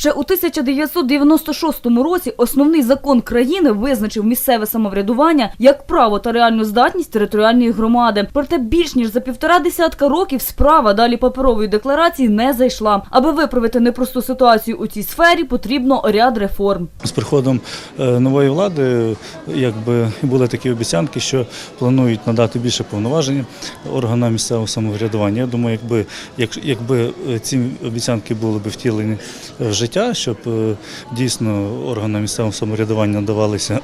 Ще у 1996 році основний закон країни визначив місцеве самоврядування як право та реальну здатність територіальної громади. Проте більш ніж за півтора десятка років справа далі паперової декларації не зайшла. Аби виправити непросту ситуацію у цій сфері, потрібно ряд реформ. З приходом е, нової влади якби були такі обіцянки, що планують надати більше повноважень органам місцевого самоврядування. Я думаю, якби якби е, ці обіцянки були б втілені в життя, щоб е, дійсно органам місцевого самоврядування давалися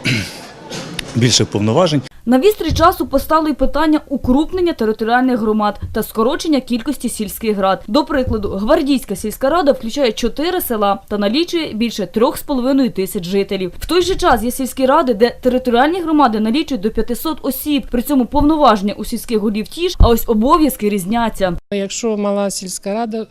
більше повноважень. На вістрі часу постало й питання укрупнення територіальних громад та скорочення кількості сільських рад. До прикладу, Гвардійська сільська рада включає чотири села та налічує більше трьох з половиною тисяч жителів. В той же час є сільські ради, де територіальні громади налічують до 500 осіб. При цьому повноваження у сільських голів ті ж, а ось обов'язки різняться. Якщо мала сільська рада,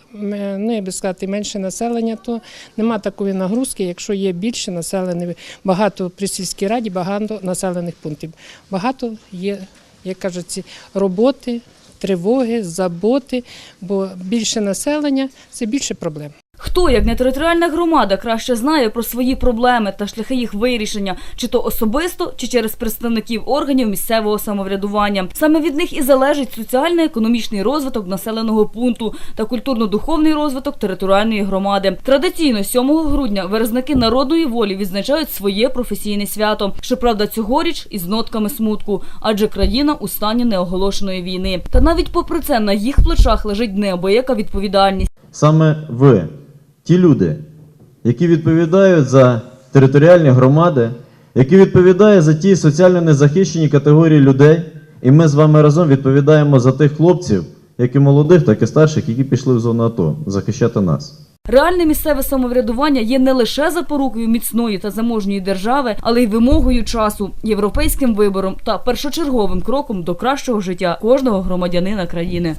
ну я би сказати, менше населення, то нема такої нагрузки. Якщо є більше населених, багато при сільській раді, багато населених пунктів. Багато є, як кажуть, роботи, тривоги, заботи, бо більше населення це більше проблем. Хто, як не територіальна громада, краще знає про свої проблеми та шляхи їх вирішення, чи то особисто, чи через представників органів місцевого самоврядування. Саме від них і залежить соціально-економічний розвиток населеного пункту та культурно-духовний розвиток територіальної громади. Традиційно 7 грудня виразники народної волі відзначають своє професійне свято. Щоправда, цьогоріч із нотками смутку, адже країна у стані неоголошеної війни. Та навіть попри це на їх плечах лежить неабияка відповідальність. Саме ви, ті люди, які відповідають за територіальні громади, які відповідають за ті соціально незахищені категорії людей, і ми з вами разом відповідаємо за тих хлопців, як і молодих, так і старших, які пішли в зону АТО захищати нас. Реальне місцеве самоврядування є не лише запорукою міцної та заможньої держави, але й вимогою часу, європейським вибором та першочерговим кроком до кращого життя кожного громадянина країни.